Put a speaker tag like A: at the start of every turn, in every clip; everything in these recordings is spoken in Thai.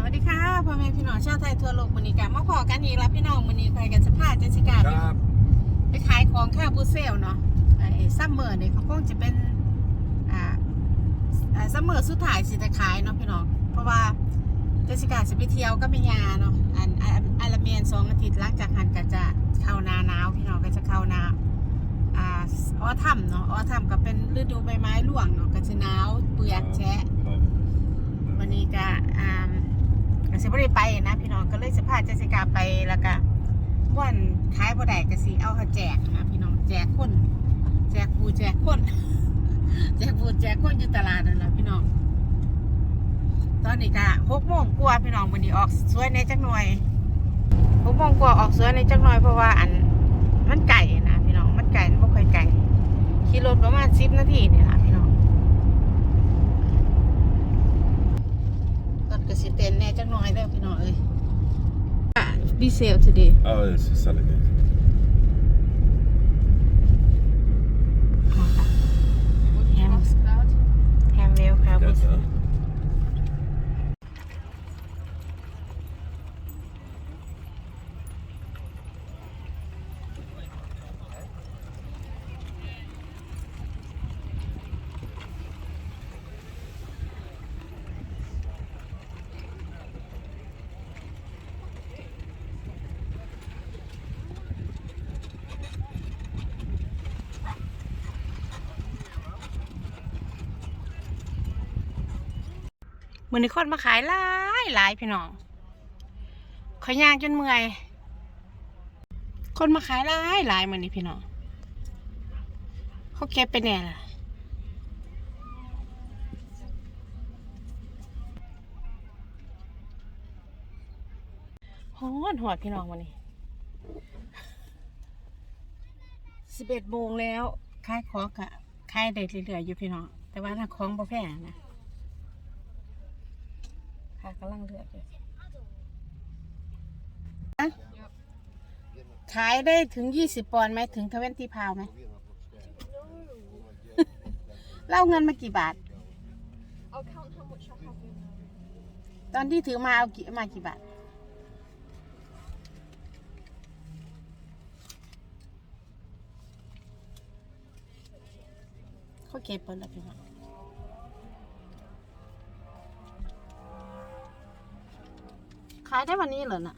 A: สวัสดีค่ะพ่อแม่พี่น้องชาวไทยทั่วโลกมื้อนี้กะมาพอกันอีกแล้วพี่น้องมื้อนี้ใครกันจะพาเจสสิก้า
B: ค
A: ไป
B: รับ
A: ไปขายของค่าบูเซลเนาะไอ้ซัมเมอร์เนี่ยเขาคงจะเป็นอ่าอ่าซัมเมอร์สุดท้ายสิจะขายเนาะพี่น้องเพราะว่าเจสสิก้าจะไปเที่ยวก็ไม่ยาเนาะอันอันอันละเมียนสองอาทิตย์หลังจากหันก็จะเข้าหนาหนาวพี่น้องก็จะเข้าหนาอ่าออทัมเนาะออทัมก็เป็นฤดูใบไม้ร่วงเนาะก็จะหนาวเปียกแฉะ
B: ครับ
A: วันนี้ก็อ่าก็ สิบ่ได้ไปนะ พี่น้องก็เลยสิพาเจสิกาไปแล้วก็ม่วันขายบ่ได้ก็สิเอาเขาแจกนะพี่น้องแจกคนแจกผู้แจกคนแจกผู้แจกคนอยู่ตลาดนั่นแหละพี่น้อง ตอนนี้ก็หกโมงกว่าพี่น้องวันนี้ออกสวยในจักหน่อยหกโมงกว่าออกสวยในจักหน่อยเพราะว่าอันมันไก่นะพี่น้องมันไก่มันบ่ค่อยไก่ขี่รถประมาณสิบนาทีนี่ล่ะพี่น้อง รถกสิเต้นแหน่ จักหน่อยเด้อพี่น้องเอ้ยดีเซล today
B: Oh, it's selling
A: มือนี้คนมาขายหลายหลายพี่น้องขอย่างจนเมื่อย คนมาขายหลายหลายมือนี้พี่น้องเขาเก็บไปแน่ล่ะฮอนหอดพี่น้องวันนี้สิบเอ็ดโมงแล้วขายของกะขายได้เรื่อยๆอยู่พี่น้อง แต่ว่าถ้าของบ่แพงนะ ค่ะกำลังเลือกอยู่อะขายได้ถึงยี่สิบปอนด์ไหมถึงทเวนตีพาวไหมเล่าเงินมากี่บาท
C: I'll count how much I have in there.
A: ตอนที่ถือมาเอากี่มากี่บาท เขาเก็บเปิดแล้วพี่น้อง ขายได้วันนี้เหรอน่ะ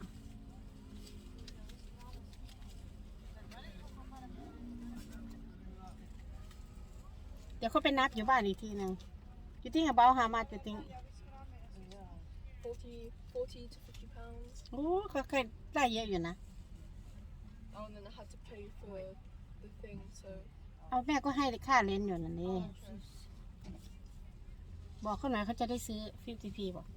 A: เดี๋ยวเขาไปนับอยู่บ้านอีกทีหนึ่ง you think about how much you think
C: Forty, forty to 50 pounds.
A: โอ้เขาเคยได้เยอะอยู่นะ
C: Oh, and then I had to pay for the thing, so.
A: เอาแม่ก็ให้ค่าเลนส์อยู่นั่นนี่บอกเขาหน่อยเขาจะได้ซื้อ 50p บอก